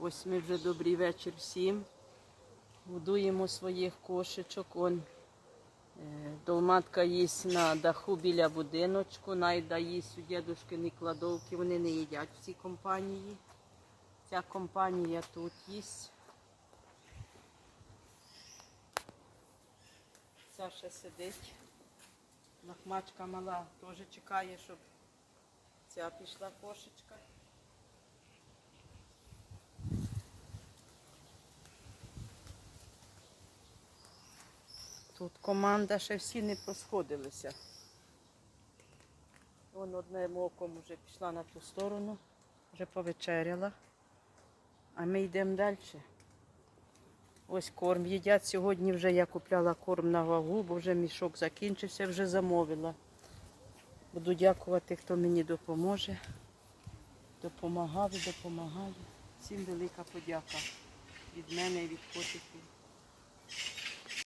Ось ми вже добрий вечір всім. Будуємо своїх кошечок. Он е, долматка їсть на даху біля будиночку, найда їсть у дідушкині кладовки. Вони не їдять в цій компанії. Ця компанія тут їсть. Ще сидить. Лахмачка мала теж чекає, щоб ця пішла кошечка. Тут команда ще всі не посходилися. Вон одним оком вже пішла на ту сторону, вже повечеряла. А ми йдемо далі. Ось корм їдять. Сьогодні вже я купляла корм на вагу, бо вже мішок закінчився, вже замовила. Буду дякувати, хто мені допоможе. Допомагав допомагає. Всім велика подяка від мене і від котиків.